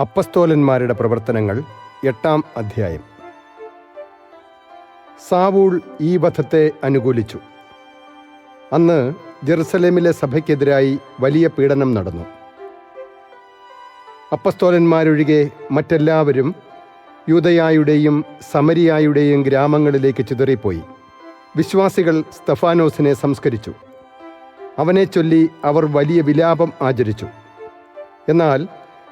അപ്പസ്തോലന്മാരുടെ പ്രവർത്തനങ്ങൾ എട്ടാം അധ്യായം. സാവൂൾ ഈ വധത്തെ അനുകൂലിച്ചു. അന്ന് ജെറുസലേമിലെ സഭയ്ക്കെതിരായി വലിയ പീഡനം നടന്നു. അപ്പസ്തോലന്മാരൊഴികെ മറ്റെല്ലാവരും യൂതയായുടെയും സമരിയായുടെയും ഗ്രാമങ്ങളിലേക്ക് ചിതറിപ്പോയി. വിശ്വാസികൾ സ്തഫാനോസിനെ സംസ്കരിച്ചു. അവനെ ചൊല്ലി അവർ വലിയ വിലാപം ആചരിച്ചു. എന്നാൽ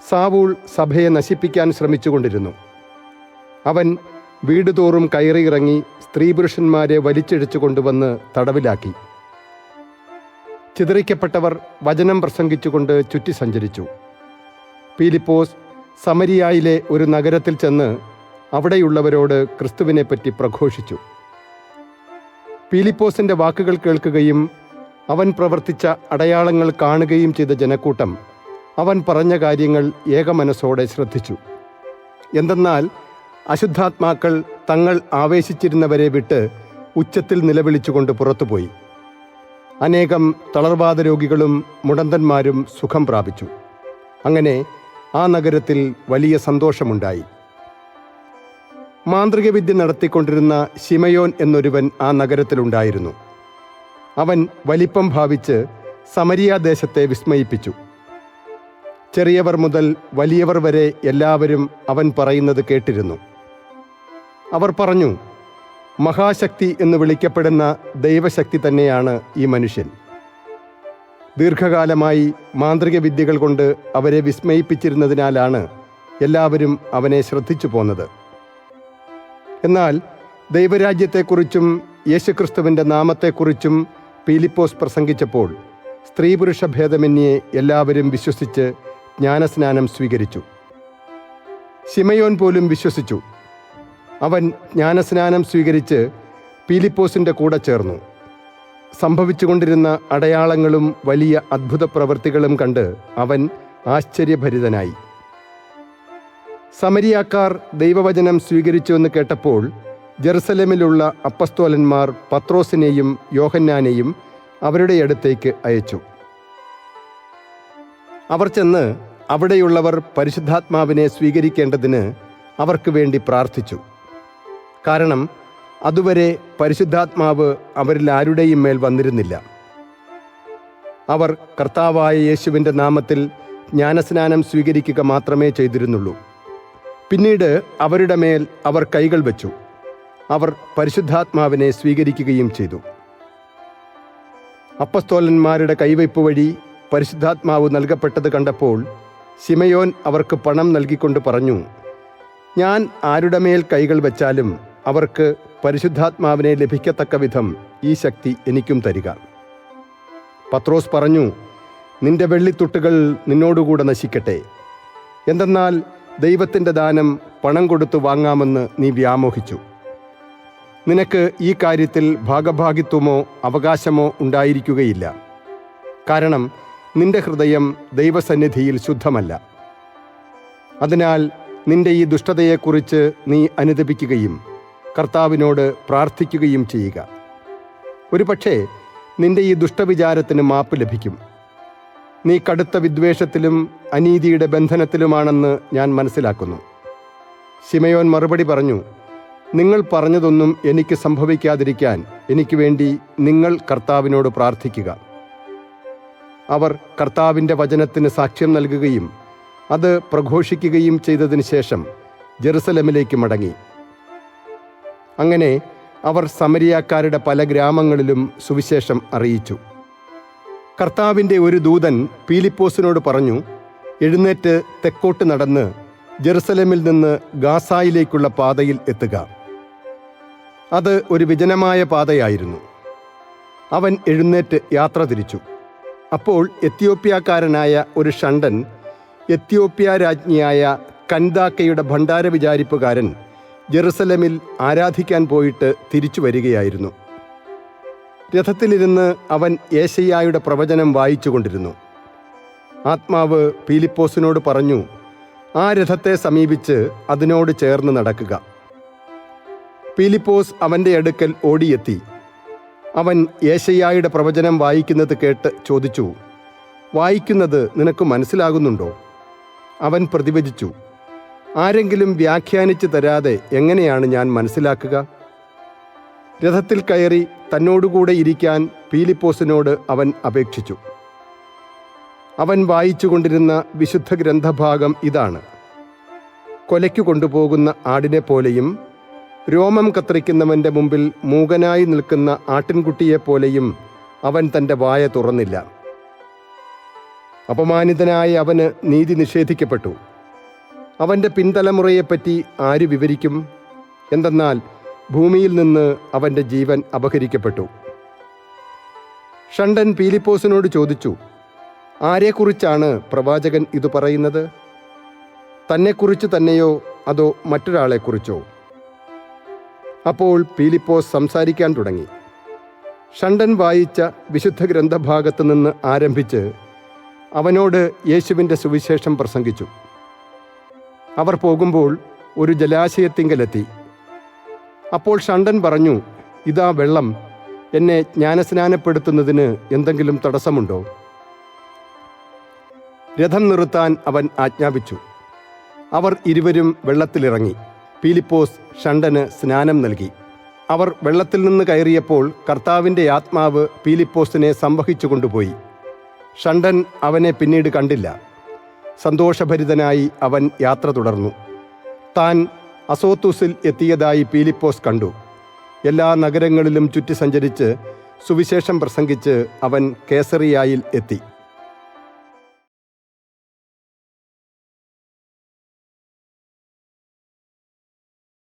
സാവൂൾ സഭയെ നശിപ്പിക്കാൻ ശ്രമിച്ചുകൊണ്ടിരുന്നു. അവൻ വീടുതോറും കയറിയിറങ്ങി സ്ത്രീ പുരുഷന്മാരെ വലിച്ചിഴച്ചു കൊണ്ടുവന്ന് തടവിലാക്കി. ചിതറിക്കപ്പെട്ടവർ വചനം പ്രസംഗിച്ചുകൊണ്ട് ചുറ്റി സഞ്ചരിച്ചു. പീലിപ്പോസ് സമരിയായിലെ ഒരു നഗരത്തിൽ ചെന്ന് അവിടെയുള്ളവരോട് ക്രിസ്തുവിനെപ്പറ്റി പ്രഘോഷിച്ചു. പീലിപ്പോസിന്റെ വാക്കുകൾ കേൾക്കുകയും അവൻ പ്രവർത്തിച്ച അടയാളങ്ങൾ കാണുകയും ചെയ്ത ജനക്കൂട്ടം അവൻ പറഞ്ഞ കാര്യങ്ങൾ ഏകമനസ്സോടെ ശ്രദ്ധിച്ചു. എന്തെന്നാൽ അശുദ്ധാത്മാക്കൾ തങ്ങൾ ആവേശിച്ചിരുന്നവരെ വിട്ട് ഉച്ചത്തിൽ നിലവിളിച്ചുകൊണ്ട് പുറത്തുപോയി. അനേകം തളർവാദ രോഗികളും മുടന്തന്മാരും സുഖം പ്രാപിച്ചു. അങ്ങനെ ആ നഗരത്തിൽ വലിയ സന്തോഷമുണ്ടായി. മാന്ത്രികവിദ്യ നടത്തിക്കൊണ്ടിരുന്ന ശിമയോൻ എന്നൊരുവൻ ആ നഗരത്തിലുണ്ടായിരുന്നു. അവൻ വലിപ്പം ഭാവിച്ച് സമരിയാദേശത്തെ വിസ്മയിപ്പിച്ചു. ചെറിയവർ മുതൽ വലിയവർ വരെ എല്ലാവരും അവൻ പറയുന്നത് കേട്ടിരുന്നു. അവർ പറഞ്ഞു മഹാശക്തി എന്ന് വിളിക്കപ്പെടുന്ന ദൈവശക്തി തന്നെയാണ് ഈ മനുഷ്യൻ. ദീർഘകാലമായി മാന്ത്രിക വിദ്യകൾ കൊണ്ട് അവരെ വിസ്മയിപ്പിച്ചിരുന്നതിനാലാണ് എല്ലാവരും അവനെ ശ്രദ്ധിച്ചു പോന്നത്. എന്നാൽ ദൈവരാജ്യത്തെക്കുറിച്ചും യേശുക്രിസ്തുവിന്റെ നാമത്തെക്കുറിച്ചും പീലിപ്പോസ് പ്രസംഗിച്ചപ്പോൾ സ്ത്രീ പുരുഷ ഭേദമന്യേ എല്ലാവരും വിശ്വസിച്ച് ജ്ഞാനസ്നാനം സ്വീകരിച്ചു. ശിമയോൻ പോലും വിശ്വസിച്ചു. അവൻ ജ്ഞാനസ്നാനം സ്വീകരിച്ച് പീലിപ്പോസിന്റെ കൂടെ ചേർന്നു. സംഭവിച്ചുകൊണ്ടിരുന്ന അടയാളങ്ങളും വലിയ അത്ഭുത പ്രവൃത്തികളും കണ്ട് അവൻ ആശ്ചര്യഭരിതനായി. സമരിയാക്കാർ ദൈവവചനം സ്വീകരിച്ചു എന്ന് കേട്ടപ്പോൾ ജെറുസലേമിലുള്ള അപ്പസ്തോലന്മാർ പത്രോസിനെയും യോഹന്നാനെയും അവരുടെ അടുത്തേക്ക് അയച്ചു. അവർ ചെന്ന് അവിടെയുള്ളവർ പരിശുദ്ധാത്മാവിനെ സ്വീകരിക്കേണ്ടതിന് അവർക്ക് വേണ്ടി പ്രാർത്ഥിച്ചു. കാരണം അതുവരെ പരിശുദ്ധാത്മാവ് അവരിൽ ആരുടെയും മേൽ വന്നിരുന്നില്ല. അവർ കർത്താവായ യേശുവിന്റെ നാമത്തിൽ ജ്ഞാനസ്നാനം സ്വീകരിക്കുക മാത്രമേ ചെയ്തിരുന്നുള്ളൂ. പിന്നീട് അവരുടെ മേൽ അവർ കൈകൾ വെച്ചു. അവർ പരിശുദ്ധാത്മാവിനെ സ്വീകരിക്കുകയും ചെയ്തു. അപ്പസ്തോലന്മാരുടെ കൈവയ്പ് വഴി പരിശുദ്ധാത്മാവ് നൽകപ്പെട്ടത് കണ്ടപ്പോൾ ശിമയോൻ അവർക്ക് പണം നൽകിക്കൊണ്ട് പറഞ്ഞു ഞാൻ ആരുടെ മേൽ കൈകൾ വെച്ചാലും അവർക്ക് പരിശുദ്ധാത്മാവിനെ ലഭിക്കത്തക്ക വിധം ഈ ശക്തി എനിക്കും തരിക. പത്രോസ് പറഞ്ഞു നിന്റെ വെള്ളിത്തുട്ടുകൾ നിന്നോടുകൂടെ നശിക്കട്ടെ. എന്തെന്നാൽ ദൈവത്തിന്റെ ദാനം പണം കൊടുത്തു വാങ്ങാമെന്ന് നീ വ്യാമോഹിച്ചു. നിനക്ക് ഈ കാര്യത്തിൽ ഭാഗഭാഗിത്വമോ അവകാശമോ ഉണ്ടായിരിക്കുകയില്ല. കാരണം നിന്റെ ഹൃദയം ദൈവസന്നിധിയിൽ ശുദ്ധമല്ല. അതിനാൽ നിന്റെ ഈ ദുഷ്ടതയെക്കുറിച്ച് നീ അനുദപിക്കുകയും കർത്താവിനോട് പ്രാർത്ഥിക്കുകയും ചെയ്യുക. ഒരുപക്ഷേ നിന്റെ ഈ ദുഷ്ടവിചാരത്തിന് മാപ്പ് ലഭിക്കും. നീ കടുത്ത വിദ്വേഷത്തിലും അനീതിയുടെ ബന്ധനത്തിലുമാണെന്ന് ഞാൻ മനസ്സിലാക്കുന്നു. ശിമയോൻ മറുപടി പറഞ്ഞു നിങ്ങൾ പറഞ്ഞതൊന്നും എനിക്ക് സംഭവിക്കാതിരിക്കാൻ എനിക്ക് വേണ്ടി നിങ്ങൾ കർത്താവിനോട് പ്രാർത്ഥിക്കുക. അവർ കർത്താവിന്റെ വചനത്തിന് സാക്ഷ്യം നൽകുകയും അത് പ്രഘോഷിക്കുകയും ചെയ്തതിന് ശേഷം ജെറുസലമിലേക്ക് മടങ്ങി. അങ്ങനെ അവർ സമരിയാക്കാരുടെ പല ഗ്രാമങ്ങളിലും സുവിശേഷം അറിയിച്ചു. കർത്താവിന്റെ ഒരു ദൂതൻ പീലിപ്പോസിനോട് പറഞ്ഞു എഴുന്നേറ്റ് തെക്കോട്ട് നടന്ന് ജെറുസലമിൽ നിന്ന് ഗാസായിലേക്കുള്ള പാതയിൽ എത്തുക. അത് ഒരു വിജനമായ പാതയായിരുന്നു. അവൻ എഴുന്നേറ്റ് യാത്ര തിരിച്ചു. അപ്പോൾ എത്യോപ്യക്കാരനായ ഒരു ഷണ്ടൻ എത്യോപ്യ രാജ്ഞിയായ കൻദാക്കയുടെ ഭണ്ഡാര വിചാരിപ്പുകാരൻ ജെറുസലമിൽ ആരാധിക്കാൻ പോയിട്ട് തിരിച്ചു വരികയായിരുന്നു. രഥത്തിലിരുന്ന് അവൻ ഏശയ്യായുടെ പ്രവചനം വായിച്ചുകൊണ്ടിരുന്നു. ആത്മാവ് പീലിപ്പോസിനോട് പറഞ്ഞു ആ രഥത്തെ സമീപിച്ച് അതിനോട് ചേർന്ന് നടക്കുക. പീലിപ്പോസ് അവന്റെ അടുക്കൽ ഓടിയെത്തി. അവൻ യേശയ്യായുടെ പ്രവചനം വായിക്കുന്നത് കേട്ട് ചോദിച്ചു വായിക്കുന്നത് നിനക്ക് മനസ്സിലാകുന്നുണ്ടോ? അവൻ പ്രതിവചിച്ചു ആരെങ്കിലും വ്യാഖ്യാനിച്ചു തരാതെ എങ്ങനെയാണ് ഞാൻ മനസ്സിലാക്കുക? രഥത്തിൽ കയറി തന്നോടുകൂടെ ഇരിക്കാൻ പീലിപ്പോസിനോട് അവൻ അപേക്ഷിച്ചു. അവൻ വായിച്ചുകൊണ്ടിരുന്ന വിശുദ്ധ ഗ്രന്ഥഭാഗം ഇതാണ്. കൊലയ്ക്കു കൊണ്ടുപോകുന്ന ആടിനെ പോലെയും രോമം കത്രിക്കുന്നവന്റെ മുമ്പിൽ മൂകനായി നിൽക്കുന്ന ആട്ടിൻകുട്ടിയെപ്പോലെയും അവൻ തന്റെ വായ തുറന്നില്ല. അപമാനിതനായ അവന് നീതി നിഷേധിക്കപ്പെട്ടു. അവന്റെ പിൻതലമുറയെപ്പറ്റി ആര് വിവരിക്കും? എന്തെന്നാൽ ഭൂമിയിൽ നിന്ന് അവന്റെ ജീവൻ അപഹരിക്കപ്പെട്ടു. ഷണ്ടൻ പീലിപ്പോസിനോട് ചോദിച്ചു ആരെക്കുറിച്ചാണ് പ്രവാചകൻ ഇത് പറയുന്നത്? തന്നെക്കുറിച്ച് തന്നെയോ അതോ മറ്റൊരാളെക്കുറിച്ചോ? അപ്പോൾ പീലിപ്പോസ് സംസാരിക്കാൻ തുടങ്ങി. ഷണ്ടൻ വായിച്ച വിശുദ്ധ ഗ്രന്ഥഭാഗത്ത് നിന്ന് ആരംഭിച്ച് അവനോട് യേശുവിന്റെ സുവിശേഷം പ്രസംഗിച്ചു. അവർ പോകുമ്പോൾ ഒരു ജലാശയത്തിങ്കലെത്തി. അപ്പോൾ ഷണ്ടൻ പറഞ്ഞു ഇതാ വെള്ളം എന്നെ ജ്ഞാനസ്നാനപ്പെടുത്തുന്നതിന് എന്തെങ്കിലും തടസ്സമുണ്ടോ? രഥം നിർത്താൻ അവൻ ആജ്ഞാപിച്ചു. അവർ ഇരുവരും വെള്ളത്തിലിറങ്ങി. പീലിപ്പോസ് ഷണ്ടന് സ്നാനം നൽകി. അവർ വെള്ളത്തിൽ നിന്ന് കയറിയപ്പോൾ കർത്താവിന്റെ ആത്മാവ് പീലിപ്പോസിനെ സംവഹിച്ചു കൊണ്ടുപോയി. ഷണ്ടൻ അവനെ പിന്നീട് കണ്ടില്ല. സന്തോഷഭരിതനായി അവൻ യാത്ര തുടർന്നു. താൻ അസോത്തൂസിൽ എത്തിയതായി പീലിപ്പോസ് കണ്ടു. എല്ലാ നഗരങ്ങളിലും ചുറ്റി സഞ്ചരിച്ച് സുവിശേഷം പ്രസംഗിച്ച് അവൻ കേസറിയായിൽ എത്തി.